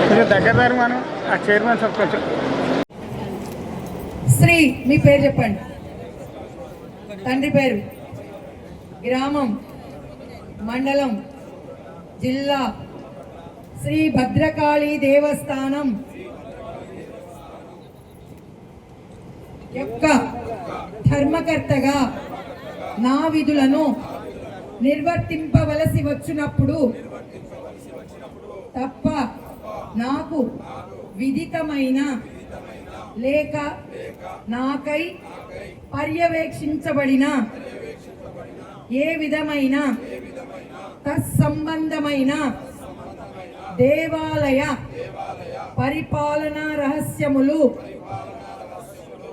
కొంచెం దగ్గర దారి మనం ఆ చైర్మన్ సార్ కొంచెం శ్రీ మీ పేరు చెప్పండి. తండ్రి పేరు. గ్రామం మండలం జిల్లా శ్రీ భద్రకాళి దేవస్థానం. యొక్క ధర్మకర్తగా నా విధులను నిర్వర్తింపవలసి వచ్చినప్పుడు తప్ప నాకు విదితమైన లేక నాకై పర్యవేక్షించబడిన ఏ విధమైన తత్సంబంధమైన దేవాలయ పరిపాలనా రహస్యములు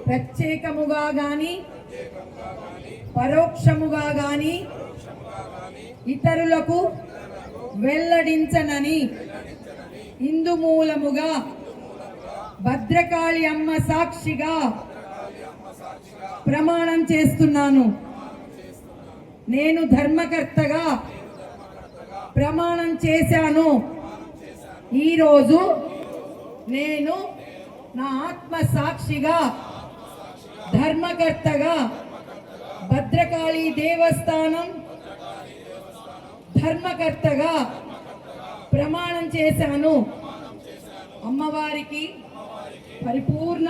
ప్రత్యేకముగా గాని పరోక్షముగా గాని ఇతరులకు వెల్లడించనని ఇందు మూలముగా భద్రకాళి అమ్మ సాక్షిగా ప్రమాణం చేస్తున్నాను. నేను ధర్మకర్తగా ప్రమాణం చేశాను. ఈరోజు నేను నా ఆత్మ సాక్షిగా ధర్మకర్తగా భద్రకాళి దేవస్థానం ధర్మకర్తగా ప్రమాణం చేశాను. అమ్మవారికి పరిపూర్ణ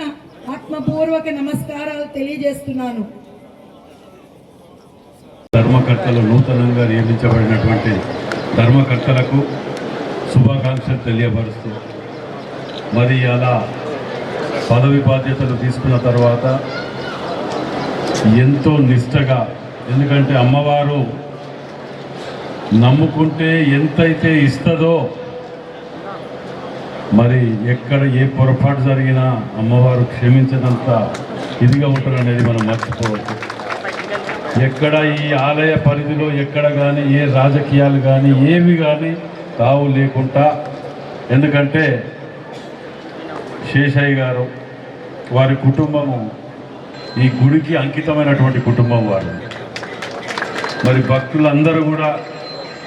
ఆత్మపూర్వక నమస్కారాలు తెలియజేస్తున్నాను. ధర్మకర్తలు నూతనంగా నియమించబడినటువంటి ధర్మకర్తలకు శుభాకాంక్షలు తెలియపరుస్తూ మరి అలా పదవి బాధ్యతలు తీసుకున్న తర్వాత ఎంతో నిష్టగా ఎందుకంటే అమ్మవారు నమ్ముకుంటే ఎంతైతే ఇస్తుందో మరి ఎక్కడ ఏ పొరపాటు జరిగినా అమ్మవారు క్షమించినంత ఇదిగా ఉంటారనేది మనం మర్చిపోవచ్చు ఎక్కడ ఈ ఆలయ పరిధిలో ఎక్కడ కానీ ఏ రాజకీయాలు కానీ ఏమి కానీ తావు లేకుండా. ఎందుకంటే శేషయ్య గారు వారి కుటుంబము ఈ గుడికి అంకితమైనటువంటి కుటుంబం వారు. మరి భక్తులందరూ కూడా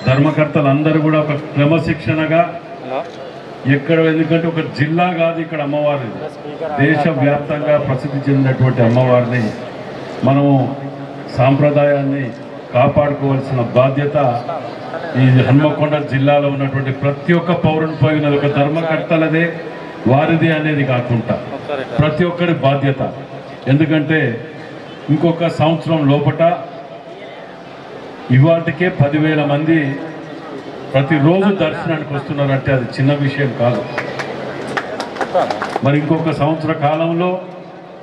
ధర్మకర్తలందరూ కూడా ఒక క్రమశిక్షణగా ఎక్కడ ఎందుకంటే ఒక జిల్లా కాదు ఇక్కడ అమ్మవారి దేశవ్యాప్తంగా ప్రసిద్ధి చెందినటువంటి అమ్మవారిని మనము సాంప్రదాయాన్ని కాపాడుకోవాల్సిన బాధ్యత ఈ హన్మకొండ జిల్లాలో ఉన్నటువంటి ప్రతి ఒక్క పౌరుని పోయిన ఒక ధర్మకర్తలదే వారిది అనేది కాకుండా ప్రతి ఒక్కరి బాధ్యత. ఎందుకంటే ఇంకొక సంవత్సరం లోపట ఇవాటికే పదివేల మంది ప్రతిరోజు దర్శనానికి వస్తున్నారంటే అది చిన్న విషయం కాదు. మరి ఇంకొక సంవత్సర కాలంలో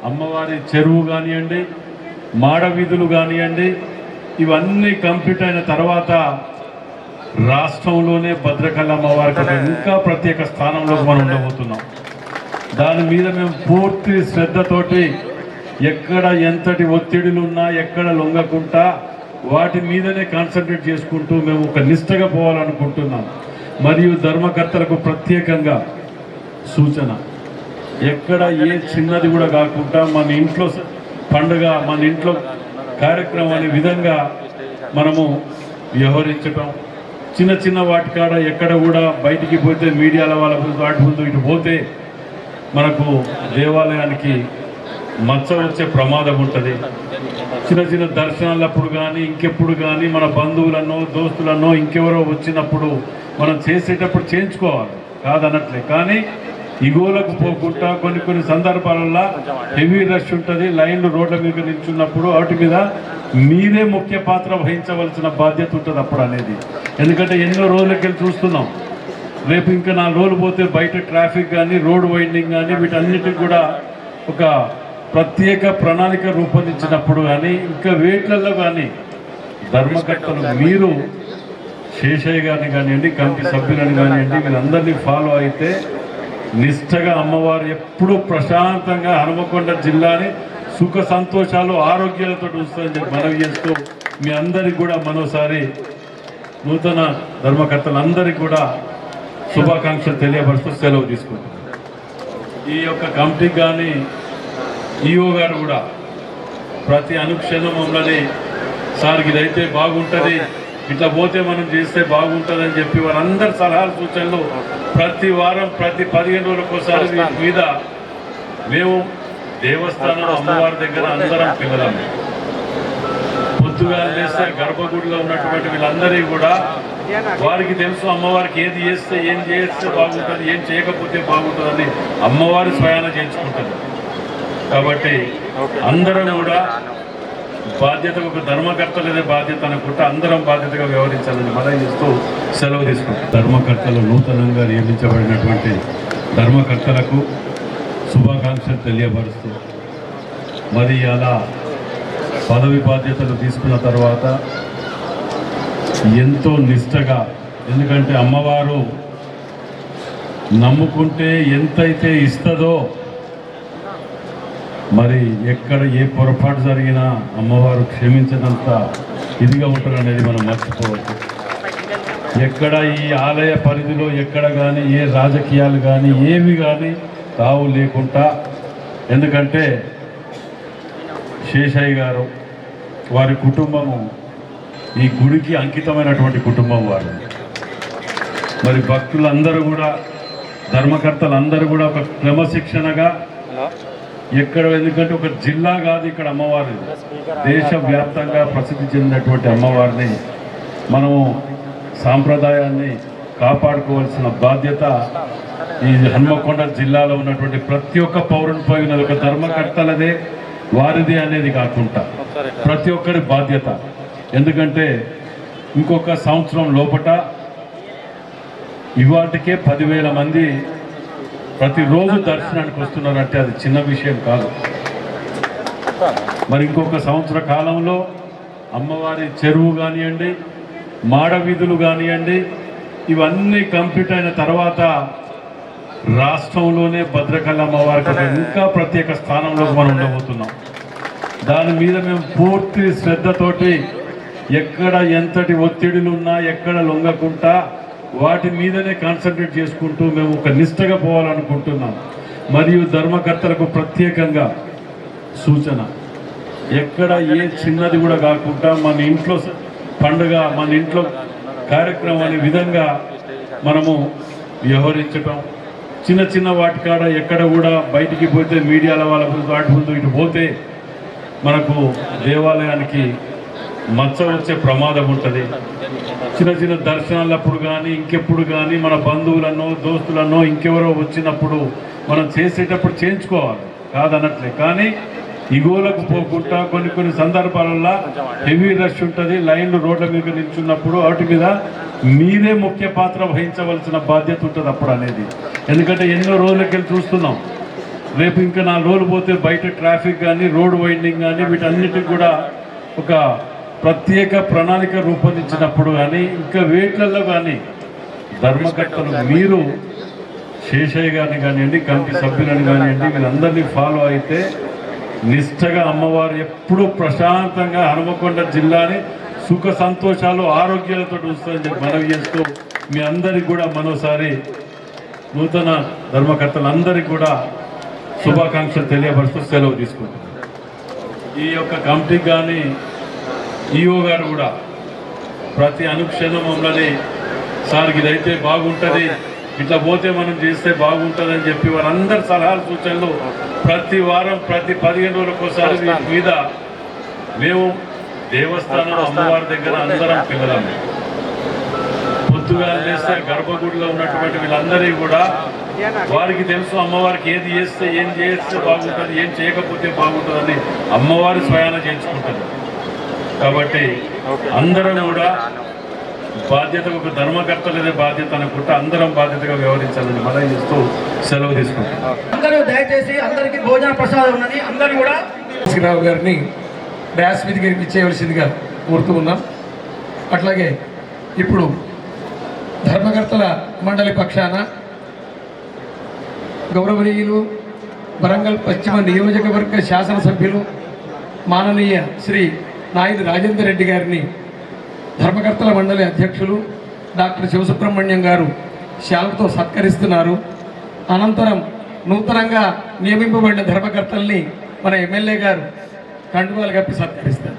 అమ్మవారి చెరువు కానివ్వండి మాడ వీధులు కానివ్వండి ఇవన్నీ కంప్లీట్ అయిన తర్వాత రాష్ట్రంలోనే భద్రకాళి అమ్మవారికి ఇంకా ప్రత్యేక స్థానంలో మనం ఉండబోతున్నాం. దాని మీద మేము పూర్తి శ్రద్ధతోటి ఎక్కడ ఎంతటి ఒత్తిడిలు ఉన్నా ఎక్కడ లొంగకుండా వాటి మీదనే కాన్సన్ట్రేట్ చేసుకుంటూ మేము ఒక నిష్టగా పోవాలనుకుంటున్నాం. మరియు ధర్మకర్తలకు ప్రత్యేకంగా సూచన. ఎక్కడ ఏ చిన్నది కూడా కాకుండా మన ఇంట్లో పండుగ మన ఇంట్లో కార్యక్రమం అనే విధంగా మనము వ్యవహరించటం చిన్న చిన్న వాటి కాడ ఎక్కడ కూడా బయటికి పోతే మీడియాల వాళ్ళ వాటి ముందు ఇటు పోతే మనకు దేవాలయానికి మచ్చ వచ్చే ప్రమాదం ఉంటుంది. చిన్న చిన్న దర్శనాలప్పుడు కానీ ఇంకెప్పుడు కానీ మన బంధువులనో దోస్తులనో ఇంకెవరో వచ్చినప్పుడు మనం చేసేటప్పుడు చేయించుకోవాలి. కాదనట్లే. కానీ ఇగోలకు పోకుండా కొన్ని కొన్ని సందర్భాలలో హెవీ రష్ ఉంటుంది. లైన్లు రోడ్ల మీద నిల్చున్నప్పుడు వాటి మీద మీరే ముఖ్య పాత్ర వహించవలసిన బాధ్యత ఉంటుంది అప్పుడు అనేది. ఎందుకంటే ఎన్నో రోజులకి చూస్తున్నాం. రేపు ఇంకా నాలుగు రోజులు పోతే బయట ట్రాఫిక్ కానీ రోడ్ వైండింగ్ కానీ వీటన్నిటికి కూడా ఒక ప్రత్యేక ప్రణాళిక రూపొందించినప్పుడు కానీ ఇంకా వేట్లలో కానీ ధర్మకర్తలు మీరు శేషయ్య గారిని కానివ్వండి కమిటీ సభ్యులను కానివ్వండి వీళ్ళందరినీ ఫాలో అయితే నిష్టగా అమ్మవారు ఎప్పుడూ ప్రశాంతంగా హనుమకొండ జిల్లాని సుఖ సంతోషాలు ఆరోగ్యాలతో ఉంచుతుందని చెప్పి మనవి చేస్తూ మీ అందరికి కూడా మరోసారి నూతన ధర్మకర్తలందరికీ కూడా శుభాకాంక్షలు తెలియపరుస్తూ సెలవు తీసుకుంటున్నాను. ఈ యొక్క కమిటీకి కానీ ఈఓ గారు కూడా ప్రతి అనుక్షణం మమ్మల్ని సార్ ఇదైతే బాగుంటుంది. ఇట్లా పోతే మనం చేస్తే బాగుంటుంది అని చెప్పి వారందరి సలహాలు సూచనలు ప్రతి వారం ప్రతి పదిహేను రోజులకు ఒకసారి వీటి మీద మేము దేవస్థానం అమ్మవారి దగ్గర అందరం పిల్లలం. పొద్దుగా చేస్తే గర్భగుడిలో ఉన్నటువంటి వీళ్ళందరికీ కూడా వారికి తెలుసు అమ్మవారికి ఏది చేస్తే ఏం చేస్తే బాగుంటుంది ఏం చేయకపోతే బాగుంటుందని అమ్మవారి స్వయాన చేయించుకుంటుంది కాబట్టి అందరం కూడా బాధ్యత ఒక ధర్మకర్తలనే బాధ్యత అనుకుంటే అందరం బాధ్యతగా వ్యవహరించాలని మనం చేస్తూ సెలవు తీసుకుంటాం ధర్మకర్తలు నూతనంగా నియమించబడినటువంటి ధర్మకర్తలకు శుభాకాంక్షలు తెలియపరుస్తూ మరి అలా పదవి బాధ్యతలు తీసుకున్న తర్వాత ఎంతో నిష్టగా ఎందుకంటే అమ్మవారు నమ్ముకుంటే ఎంతైతే ఇస్తుందో మరి ఎక్కడ ఏ పొరపాటు జరిగినా అమ్మవారు క్షమించినంత ఇదిగా ఉంటారు అనేది మనం మర్చిపోవచ్చు ఎక్కడ ఈ ఆలయ పరిధిలో ఎక్కడ కానీ ఏ రాజకీయాలు కానీ ఏవి కానీ తావు లేకుండా ఎందుకంటే శేషయ్య గారు వారి కుటుంబము ఈ గుడికి అంకితమైనటువంటి కుటుంబం వారు. మరి భక్తులందరూ కూడా ధర్మకర్తలందరూ కూడా ఒక క్రమశిక్షణగా ఎక్కడ ఎందుకంటే ఒక జిల్లా కాదు ఇక్కడ అమ్మవారి దేశవ్యాప్తంగా ప్రసిద్ధి చెందినటువంటి అమ్మవారిని మనము సాంప్రదాయాన్ని కాపాడుకోవాల్సిన బాధ్యత ఈ హన్మకొండ జిల్లాలో ఉన్నటువంటి ప్రతి ఒక్క పౌరునిపై ఉన్నది ఒక ధర్మకర్తలదే వారిది అనేది కాకుండా ప్రతి ఒక్కరి బాధ్యత. ఎందుకంటే ఇంకొక సంవత్సరం లోపట ఇవాటికే పదివేల మంది ప్రతిరోజు దర్శనానికి వస్తున్నారంటే అది చిన్న విషయం కాదు. మరి ఇంకొక సంవత్సర కాలంలో అమ్మవారి చెరువు కానివ్వండి మాడ వీధులు కానివ్వండి ఇవన్నీ కంప్లీట్ అయిన తర్వాత రాష్ట్రంలోనే భద్రకళ అమ్మవారికి ఇంకా ప్రత్యేక స్థానంలో మనం ఉండబోతున్నాం. దాని మీద మేము పూర్తి శ్రద్ధతోటి ఎక్కడ ఎంతటి ఒత్తిడిలు ఉన్నా ఎక్కడ లొంగకుండా వాటి మీదనే కాన్సన్ట్రేట్ చేసుకుంటూ మేము ఒక నిష్టగా పోవాలనుకుంటున్నాం. మరియు ధర్మకర్తలకు ప్రత్యేకంగా సూచన. ఎక్కడ ఏ చిన్నది కూడా కాకుండా మన ఇంట్లో పండుగ మన ఇంట్లో కార్యక్రమం అనే విధంగా మనము వ్యవహరించటం. చిన్న చిన్న వాటి కాడ ఎక్కడ కూడా బయటికి పోతే మీడియాల వాళ్ళ ముందు వాటి ముందు ఇటు పోతే మనకు దేవాలయానికి మచ్చ వచ్చే ప్రమాదం ఉంటుంది. చిన్న చిన్న దర్శనాలప్పుడు కానీ ఇంకెప్పుడు కానీ మన బంధువులనో దోస్తులనో ఇంకెవరో వచ్చినప్పుడు మనం చేసేటప్పుడు చేయించుకోవాలి. కాదనట్లే. కానీ ఇగోలకు పోకుండా కొన్ని కొన్ని సందర్భాలలో హెవీ రష్ ఉంటుంది. లైన్లు రోడ్ల మీద నిల్చున్నప్పుడు వాటి మీద మీరే ముఖ్య పాత్ర వహించవలసిన బాధ్యత ఉంటుంది అప్పుడు అనేది. ఎందుకంటే ఎన్నో రోజులకి చూస్తున్నాం. రేపు ఇంకా నా రోజులు పోతే బయట ట్రాఫిక్ కానీ రోడ్ వైండింగ్ కానీ వీటన్నిటికి కూడా ఒక ప్రత్యేక ప్రణాళిక రూపొందించినప్పుడు కానీ ఇంకా వేట్లలో కానీ ధర్మకర్తలు మీరు శేషయ్య గారిని కానివ్వండి కమిటీ సభ్యులను కానివ్వండి వీళ్ళందరినీ ఫాలో అయితే నిష్టగా అమ్మవారు ఎప్పుడూ ప్రశాంతంగా హనుమకొండ జిల్లాని సుఖ సంతోషాలు ఆరోగ్యాలతో ఉంచుతుందని చెప్పి మనవి చేస్తూ మీ అందరికి కూడా మరోసారి నూతన ధర్మకర్తలందరికీ కూడా శుభాకాంక్షలు తెలియపరుస్తూ సెలవు తీసుకుంటున్నాను. ఈ యొక్క కమిటీకి కానీ ఈఓ గారు కూడా ప్రతి అనుక్షణం మమ్మల్ని సార్ ఇదైతే బాగుంటుంది ఇట్లా పోతే మనం చేస్తే బాగుంటుంది అని చెప్పి వారందరి సలహాలు సూచనలు ప్రతి వారం ప్రతి పదిహేను రోజులకు ఒకసారి వీటి మీద మేము దేవస్థానం అమ్మవారి దగ్గర అందరం పిల్లలం. పొద్దుగా చేస్తే గర్భగుడిలో ఉన్నటువంటి వీళ్ళందరికీ కూడా వారికి తెలుసు అమ్మవారికి ఏది చేస్తే ఏం చేస్తే బాగుంటుంది ఏం చేయకపోతే బాగుంటుందని అమ్మవారి స్వయాన చేయించుకుంటుంది కాబట్టి అందరం కూడా బాధ్యత ఒక ధర్మకర్తలదే బాధ్యత అనుకుంటే అందరం బాధ్యతగా వ్యవహరించాలని మనం చేస్తూ సెలవు తీసుకుంటాం అందరూ దయచేసి అందరికీ భోజన ప్రసాదం ఉన్నది. అందరూ కూడా శ్రీరావు గారిని డ్యాస్ మీదకి ఇచ్చేయవలసిందిగా కోరుతూ ఉన్నాం. అట్లాగే ఇప్పుడు ధర్మకర్తల మండలి పక్షాన గౌరవనీయులు వరంగల్ పశ్చిమ నియోజకవర్గ శాసనసభ్యులు మాననీయ శ్రీ నాయుడు రాజేందర్ రెడ్డి గారిని ధర్మకర్తల మండలి అధ్యక్షులు డాక్టర్ శివసుబ్రహ్మణ్యం గారు శాలతో సత్కరిస్తున్నారు. అనంతరం నూతనంగా నియమింపబడిన ధర్మకర్తల్ని మన ఎమ్మెల్యే గారు కండువాలు కప్పి సత్కరిస్తారు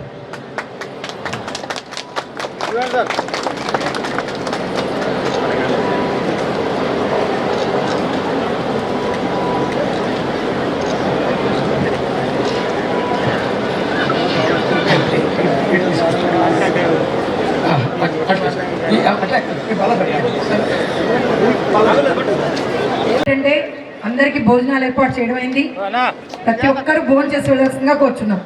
ఆ, అట్లా ఈ, అట్లా ఈ బల పెట్టండి. ఏంటంటే అందరికి భోజనాలు ఏర్పాటు చేయడం అయింది ప్రతి ఒక్కరు భోజనం చేసి వెళ్ళాల్సిందిగా కోరుచున్నాం.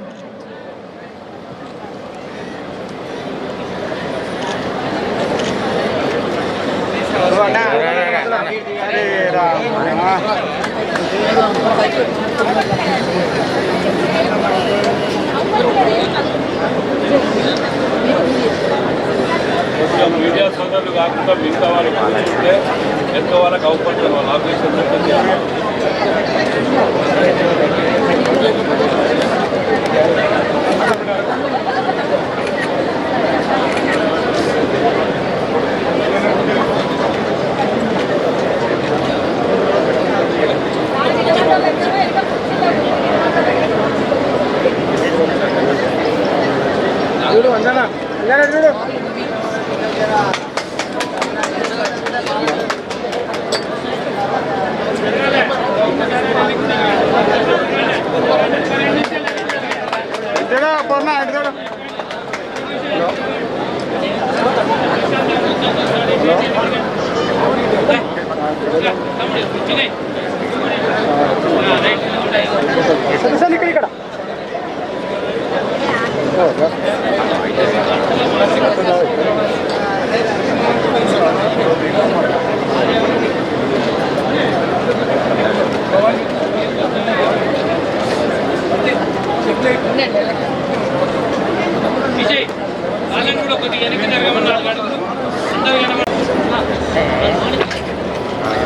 విజయ్ వాళ్ళని కూడా కొద్దిగా వెనక్కి జరగమన్నాడు అడుగుతూ అంతా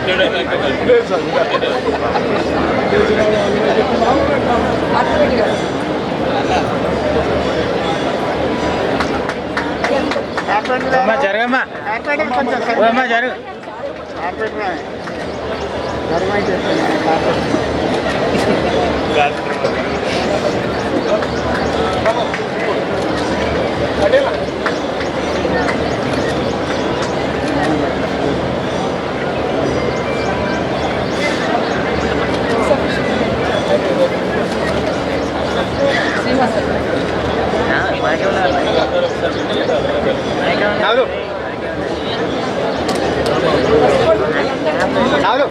ఇక్కడ ఇక్కడ అమ్మా జరగమ్మా ఓ అమ్మా జరుగు నాలుగు నాలుగు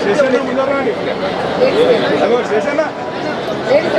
స్టేషన్ ముందర రండి అగో స్టేషన్ స్టేషన్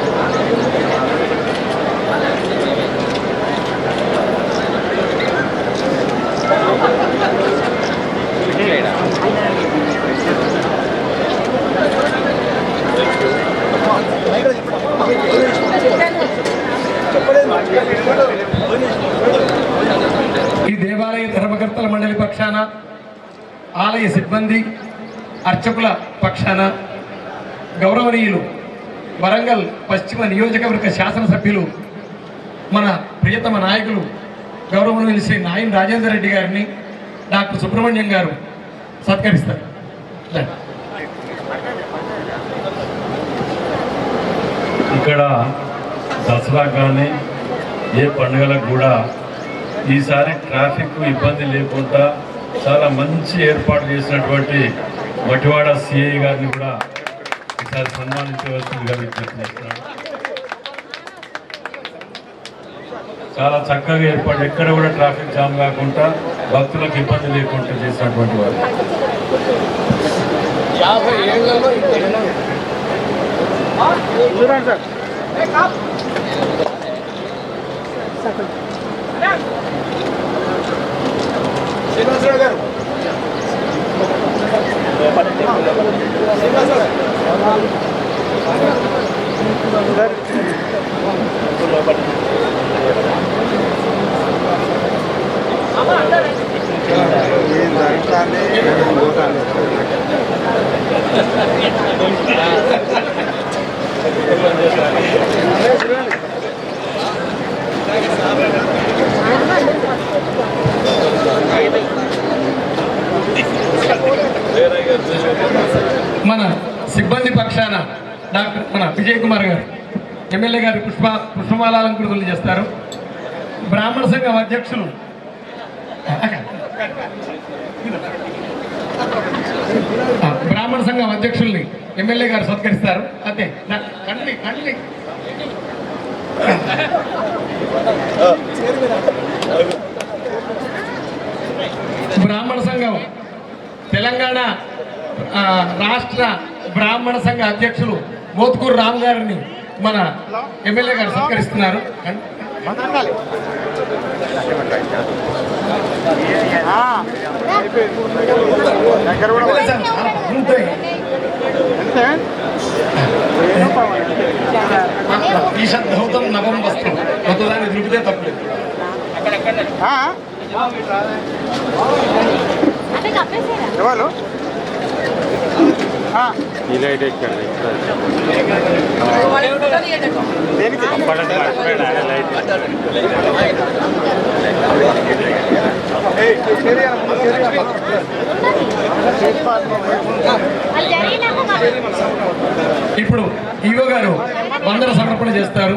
ఈ దేవాలయ ధర్మకర్తల మండలి పక్షాన ఆలయ సిబ్బంది అర్చకుల పక్షాన గౌరవనీయులు వరంగల్ పశ్చిమ నియోజకవర్గ శాసనసభ్యులు మన ప్రియతమ నాయకులు గౌరవనీయులు శ్రీ నాయన్ రాజేందర్ రెడ్డి గారిని డాక్టర్ సుబ్రహ్మణ్యం గారు సత్కరిస్తారు. ఇక్కడ దసరా కానీ ఏ పండుగలకు కూడా ఈసారి ట్రాఫిక్ ఇబ్బంది లేకుండా చాలా మంచి ఏర్పాటు చేసినటువంటి మటివాడ సిఐ గారిని కూడా ఈసారి సన్మానించవలసిందిగా విజ్ఞప్తి చేస్తున్నాను. చాలా చక్కగా ఏర్పాటు ఎక్కడ కూడా ట్రాఫిక్ జామ్ కాకుండా భక్తులకు ఇబ్బంది లేకుండా చేసినటువంటి వారు. చూడండి సార్. ఏం జరుగుతుంది ఏం పోతుంది మన సిబ్బంది పక్షాన డాక్టర్ మన విజయ్ కుమార్ గారు ఎమ్మెల్యే గారు పుష్ప పుష్పమాలంకృతులు చేస్తారు బ్రాహ్మణ సంఘం అధ్యక్షులు బ్రాహ్మణ సంఘం అధ్యక్షుల్ని ఎమ్మెల్యే గారు సత్కరిస్తారు. అదే కండి కండి బ్రాహ్మణ సంఘం తెలంగాణ రాష్ట్ర బ్రాహ్మణ సంఘ అధ్యక్షులు మోత్కూరు రామ్ గారిని మన ఎమ్మెల్యే గారు సత్కరిస్తున్నారు. కూడా ఈషద్ధౌతం నవం వస్త్రం. కొత్తదాన్ని దృపితే తప్పలేదు. ఎవరు? దేనికి? ఇప్పుడు ఈవో గారు వందన సమర్పణ చేస్తారు.